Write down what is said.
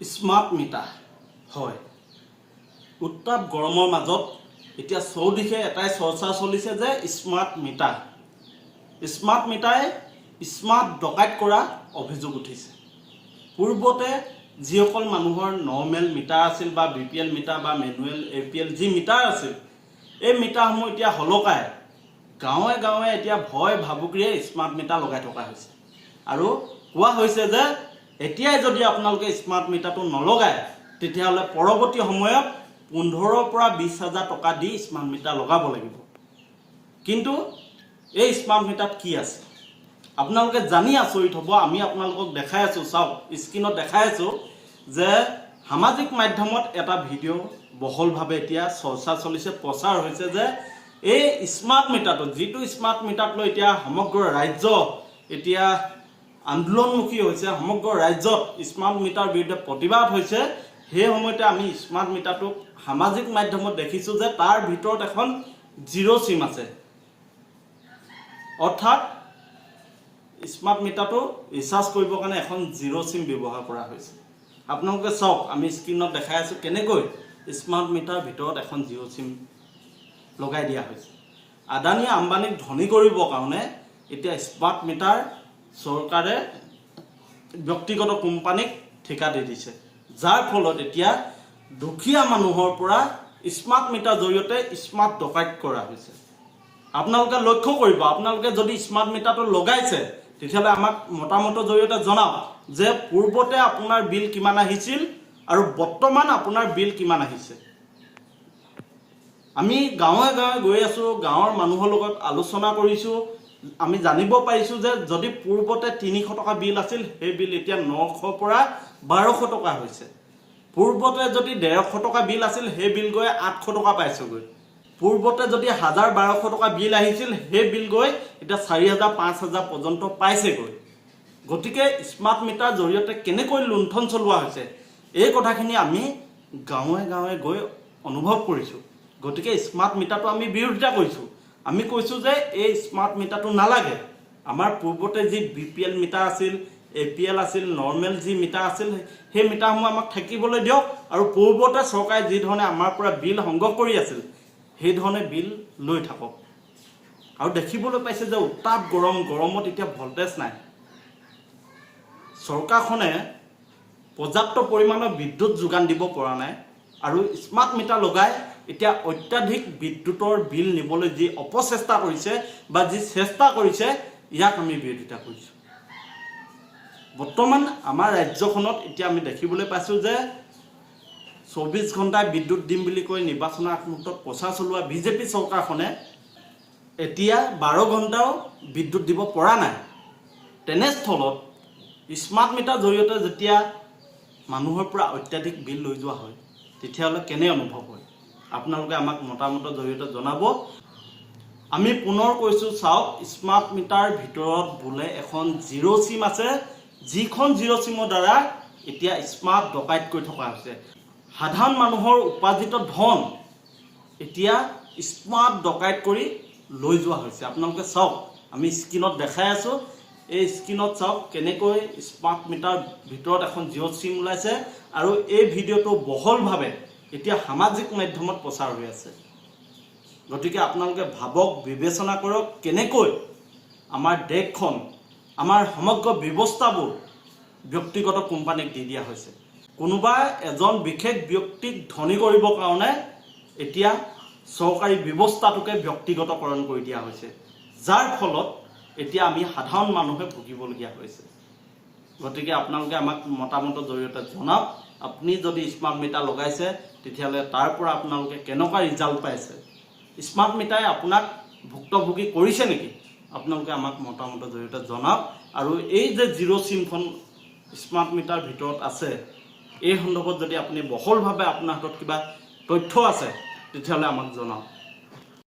Smart meter. হয়। উত্তাপ গৰমৰ মাজত এতিয়া চৌদিশে এটাই চৰ্চা চলিছে যে স্মাৰ্ট মিটাৰ। স্মাৰ্ট মিটাৰে স্মাৰ্ট ডকাইত কৰা অভিযোগ উঠিছে। পূৰ্বতে যিসকল মানুহৰ নৰ্মেল মিটাৰ আছিল বা বি পি এল মিটাৰ বা মেনুৱেল এ পি এল যি মিটাৰ আছিল এই মিটাৰসমূহ এতিয়া সলকাই গাঁৱে গাঁৱে এতিয়া ভয় ভাবুকিৰে স্মাৰ্ট মিটাৰ লগাই থকা হৈছে। আৰু কোৱা হৈছে যে এতিয়াই যদি আপোনালোকে স্মাৰ্ট মিটাৰটো নলগায় তেতিয়াহ'লে পৰৱৰ্তী সময়ত পোন্ধৰৰ পৰা বিছ হাজাৰ টকা দি স্মাৰ্ট মিটাৰ লগাব লাগিব। কিন্তু এই স্মাৰ্ট মিটাৰত কি আছে? আপোনালোকে জানি আচৰিত হ'ব আমি আপোনালোকক দেখাই আছোঁ চাওক স্ক্ৰীণত দেখাই আছোঁ যে সামাজিক মাধ্যমত এটা ভিডিঅ' বহলভাৱে এতিয়া চৰ্চা চলিছে প্ৰচাৰ হৈছে যে এই স্মাৰ্ট মিটাৰটো যিটো স্মাৰ্ট মিটাৰক লৈ এতিয়া সমগ্ৰ ৰাজ্য এতিয়া আন্দোলনমুখী হৈছে, সমগ্ৰ ৰাজ্যত স্মাৰ্ট মিটাৰ বিৰুদ্ধে প্ৰতিবাদ হৈছে। সেই সময়তে আমি স্মাৰ্ট মিটাৰটোক সামাজিক মাধ্যমত দেখিছোঁ যে তাৰ ভিতৰত এখন জিৰ' চিম আছে। অৰ্থাৎ স্মাৰ্ট মিটাৰটো ৰিচাৰ্জ কৰিবৰ কাৰণে এখন জিৰ' চিম ব্যৱহাৰ কৰা হৈছে। আপোনালোকে চাওক, আমি স্ক্ৰীণত দেখাই আছোঁ কেনেকৈ স্মাৰ্ট মিটাৰৰ ভিতৰত এখন জিৰ' চিম লগাই দিয়া হৈছে। আদানী আম্বানীক ধনী কৰিবৰ কাৰণে এতিয়া স্মাৰ্ট মিটাৰ চৰকাৰে ব্যক্তিগত কোম্পানীক ঠিকা দি দিছে। যাৰ ফলত এতিয়া দুখীয়া মানুহৰ পৰা স্মাৰ্ট মিটাৰ জৰিয়তে স্মাৰ্ট ডকাইত কৰা হৈছে। আপোনালোকে লক্ষ্য কৰিব, আপোনালোকে যদি স্মাৰ্ট মিটাৰটো লগাইছে, তেতিয়াহ'লে আমাক মতামতৰ জৰিয়তে জনাওক যে পূৰ্বতে আপোনাৰ বিল কিমান আহিছিল আৰু বৰ্তমান আপোনাৰ বিল কিমান আহিছে। আমি গাঁৱে গাঁৱে গৈ আছোঁ, গাঁৱৰ মানুহৰ লগত আলোচনা কৰিছোঁ আমি জানিব পাৰিছোঁ যে যদি পূৰ্বতে তিনিশ টকা বিল আছিল, সেই বিল এতিয়া নশৰ পৰা বাৰশ টকা হৈছে। পূৰ্বতে যদি ডেৰশ টকা বিল আছিল, সেই বিল গৈ আঠশ টকা পাইছেগৈ। পূৰ্বতে যদি হাজাৰ বাৰশ টকা বিল আহিছিল, সেই বিল গৈ এতিয়া চাৰি হাজাৰ, পাঁচ হাজাৰ পৰ্যন্ত পাইছেগৈ। গতিকে স্মাৰ্ট মিটাৰ জৰিয়তে কেনেকৈ লুণ্ঠন চলোৱা হৈছে, এই কথাখিনি আমি গাঁৱে গাঁৱে গৈ অনুভৱ কৰিছোঁ। গতিকে স্মাৰ্ট মিটাৰটো আমি বিৰোধিতা কৰিছোঁ। আমি কৈছোঁ যে এই স্মাৰ্ট মিটাৰটো নালাগে। আমাৰ পূৰ্বতে যি বি পি এল মিটাৰ আছিল এ পি এল আছিল নৰ্মেল যি মিটাৰ আছিল, সেই মিটাৰসমূহ আমাক থাকিবলৈ দিয়ক আৰু পূৰ্বতে চৰকাৰে যি ধৰণে আমাৰ পৰা বিল সংগ্ৰহ কৰি আছিল, সেই ধৰণে বিল লৈ থাকক। আৰু দেখিবলৈ পাইছে যে উত্তাপ গৰম, গৰমত এতিয়া ভল্টেজ নাই। চৰকাৰখনে পৰ্যাপ্ত পৰিমাণৰ বিদ্যুৎ যোগান দিব পৰা নাই আৰু স্মাৰ্ট মিটাৰ লগাই এতিয়া অত্যাধিক বিদ্যুতৰ বিল নিবলৈ যি অপচেষ্টা কৰিছে বা যি চেষ্টা কৰিছে, ইয়াক আমি বিৰোধিতা কৰিছোঁ। বৰ্তমান আমাৰ ৰাজ্যখনত এতিয়া আমি দেখিবলৈ পাইছোঁ যে চৌবিছ ঘণ্টাই বিদ্যুৎ দিম বুলি কৈ নিৰ্বাচনৰ আগমুহূৰ্তত প্ৰচাৰ চলোৱা বিজেপি চৰকাৰখনে এতিয়া বাৰ ঘণ্টাও বিদ্যুৎ দিব পৰা নাই। তেনেস্থলত স্মাৰ্ট মিটাৰ জৰিয়তে যেতিয়া মানুহৰ পৰা অত্যাধিক বিল লৈ যোৱা হয়, তেতিয়াহ'লে কেনে অনুভৱ হয়? আপোনালোকে আমাক মতামতৰ জৰিয়তে জনাব। আমি পুনৰ কৈছোঁ চাওক স্মাৰ্ট মিটাৰ ভিতৰত বোলে এখন জিৰ' চিম আছে। যিখন জিৰ' চিমৰ দ্বাৰা এতিয়া স্মাৰ্ট ডকাইত কৰি থকা হৈছে। সাধাৰণ মানুহৰ উপাৰ্জিত ধন এতিয়া স্মাৰ্ট ডকাইত কৰি লৈ যোৱা হৈছে। আপোনালোকে চাওক আমি স্ক্ৰীণত দেখাই আছোঁ। এই স্ক্ৰীণত চাওক কেনেকৈ স্মাৰ্ট মিটাৰ ভিতৰত এখন জিঅ' চিম ওলাইছে। আৰু এই ভিডিঅ'টো বহলভাৱে এতিয়া সামাজিক মাধ্যমত প্ৰচাৰ হৈ আছে। গতিকে আপোনালোকে ভাবক, বিবেচনা কৰক, কেনেকৈ আমাৰ দেশখন, আমাৰ সমগ্ৰ ব্যৱস্থাবোৰ ব্যক্তিগত কোম্পানীক দি দিয়া হৈছে। কোনোবা এজন বিশেষ ব্যক্তিক ধনী কৰিবৰ কাৰণে এতিয়া চৰকাৰী ব্যৱস্থাটোকে ব্যক্তিগতকৰণ কৰি দিয়া হৈছে। যাৰ ফলত এতিয়া আমি সাধাৰণ মানুহে ভুগিবলগীয়া হৈছে। গতিকে আপোনালোকে আমাক মতামতৰ জৰিয়তে জনাওক। আপুনি যদি স্মাৰ্ট মিটাৰ লগাইছে তেতিয়াহ'লে তাৰ পৰা আপোনালোকে কেনেকুৱা ৰিজাল্ট পাইছে? স্মাৰ্ট মিটাৰে আপোনাক ভুক্তভোগী কৰিছে নেকি? আপোনালোকে আমাক মতামতৰ জৰিয়তে জনাওক। আৰু এই যে জিৰ' চিমখন স্মাৰ্ট মিটাৰ ভিতৰত আছে এই সন্দৰ্ভত যদি আপুনি বহলভাৱে আপোনাৰ হাতত কিবা তথ্য আছে তেতিয়াহ'লে আমাক জনাওক।